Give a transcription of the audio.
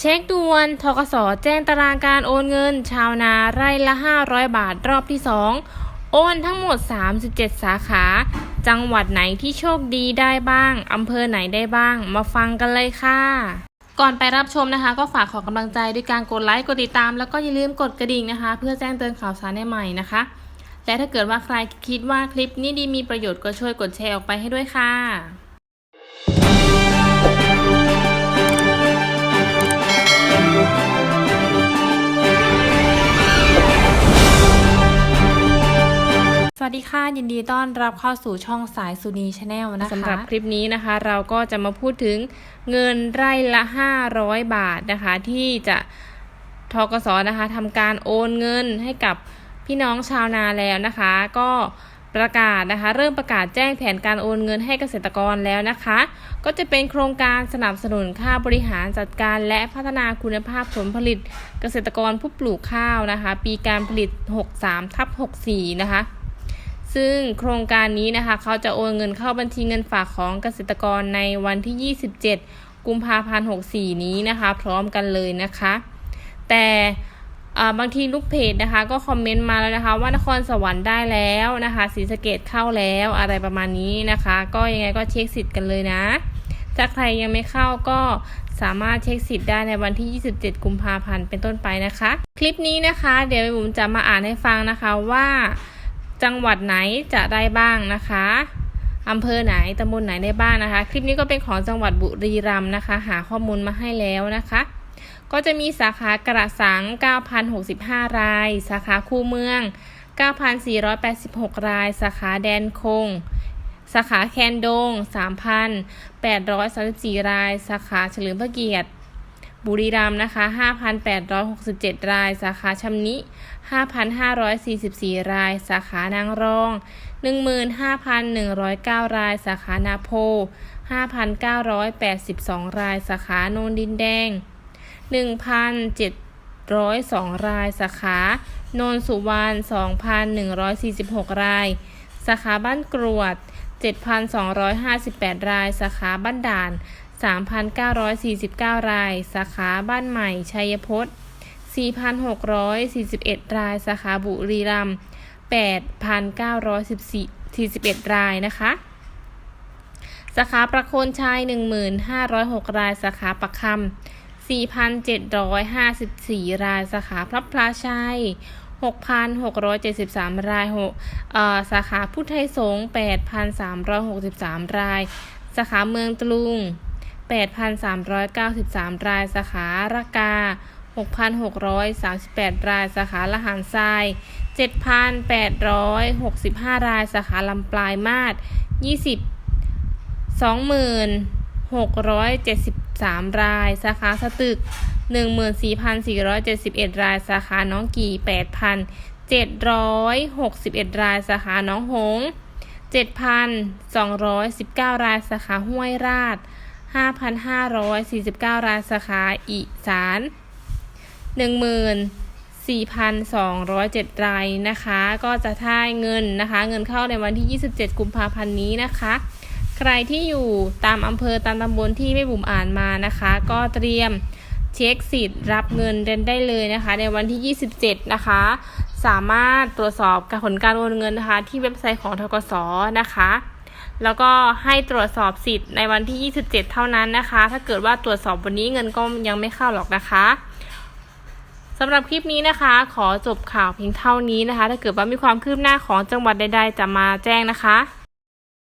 เช็คด่วนทกสแจ้งตารางการโอนเงิน ชาวนาไร่ละ 500 บาทรอบที่ 2 โอนทั้งหมด 37 สาขา จังหวัดไหนที่โชคดีได้บ้าง อำเภอไหนได้บ้าง มาฟังกันเลยค่ะ ก่อนไปรับชมนะคะ ก็ฝากขอกำลังใจด้วยการกดไลค์ กดติดตาม แล้วก็อย่าลืมกดกระดิ่งนะคะ เพื่อแจ้งเตือนข่าวสารใหม่ๆนะคะ และถ้าเกิดว่าใครคิดว่าคลิปนี้ดีมีประโยชน์ก็ช่วยกดแชร์ออกไปให้ด้วยค่ะ วัสดีค่ะ ยินดีต้อนรับเข้าสู่ช่องสายสุนีชาแนลนะคะสำหรับคลิปนี้นะคะ เราก็จะมาพูดถึงเงินไร่ละ 500 บาทนะคะ ที่จะทกสนะคะทำการโอนเงินให้กับพี่น้องชาวนาแล้วนะคะ ก็ประกาศนะคะ เริ่มประกาศแจ้งแผนการโอนเงินให้เกษตรกรแล้วนะคะ ก็จะเป็นโครงการสนับสนุนค่าบริหารจัดการและพัฒนาคุณภาพผลผลิตเกษตรกรผู้ปลูกข้าวนะคะ ปีการผลิต 63ทับ64 นะคะ ซึ่งโครงการนี้นะคะ เขาจะโอนเงินเข้าบัญชีเงินฝากของเกษตรกรในวันที่ 27 กุมภาพันธ์64 นี้นะคะ พร้อมกันเลยนะคะ แต่บางทีลูกเพจนะคะ ก็คอมเมนต์มาแล้วนะคะ ว่านครสวรรค์ได้แล้วนะคะศรีสะเกดเข้าแล้วอะไรประมาณนี้นะคะ ก็ยังไงก็เช็คสิทธิ์กันเลยนะ ถ้าใครยังไม่เข้าก็สามารถเช็คสิทธิ์ได้ในวันที่ 27 กุมภาพันธ์เป็นต้นไปนะคะ คลิปนี้นะคะ เดี๋ยวผมจะมาอ่านให้ฟังนะคะว่า จังหวัดไหนจะได้บ้างนะคะอำเภอไหนตำบลไหนได้บ้างนะคะ คลิปนี้ก็เป็นของจังหวัดบุรีรัมย์นะคะ หาข้อมูลมาให้แล้วนะคะ ก็จะมีสาขากระสัง 9,065 ราย สาขาคูเมือง 9,486 ราย สาขาแดนคง สาขาแคนดง 3,834 ราย สาขาเฉลิมพระเกียรติ บุรีรัมย์นะคะ5,867 ราย สาขาชำนิ 5,544 ราย สาขานางรอง 15,109 ราย สาขานาโพ 5,982 ราย สาขาโนนดินแดง 1,702 ราย สาขาโนนสุวรรณ 2,146 ราย สาขาบ้านกรวด 7,258 ราย สาขาบ้านด่าน 3,949 ราย สาขาบ้านใหม่ ชัยพจน์ 4,641 ราย สาขาบุรีรัมย์ 8,941 รายนะคะ สาขาประโคนชัย 1,506 ราย สาขาประคำ4,754 ราย สาขาพระพลาชัย 6,673 รายหกเอ่อสาขาพุทธไทยสงฆ์8,363 ราย สาขาเมืองตรุง 8,393 รายสาขาระกา 6,638 รายสาขาละหารทราย 7,865 รายสาขาลำปลายมาศ20 2,673 ราย สาขาสตึก 14,471 ราย สาขาน้องกี่ 8,761 ราย สาขาน้องหง 7,219 ราย สาขาห้วยราช 5,549 รายสาขาอีสาน 14,207 รายนะคะ ก็จะท่ายเงินนะคะ เงินเข้าในวันที่ 27 กุมภาพันธ์นี้นะคะ ใครที่อยู่ตามอำเภอตามตำบลที่ไม่บุ๋มอ่านมานะคะ ก็เตรียมเช็คสิทธิ์รับเงินเดนได้เลยนะคะ ในวันที่ 27 นะคะ สามารถตรวจสอบการผลการโอนเงินนะคะ ที่เว็บไซต์ของทกสนะคะ แล้วก็ให้ตรวจสอบสิทธิ์ในวันที่ 27 เท่านั้นนะคะ ถ้าเกิดว่าตรวจสอบวันนี้เงินก็ยังไม่เข้าหรอกนะคะสำหรับคลิปนี้นะคะ ขอจบข่าวเพียงเท่านี้นะคะ ถ้าเกิดว่ามีความคืบหน้าของจังหวัดใดๆ จะมาแจ้งนะคะ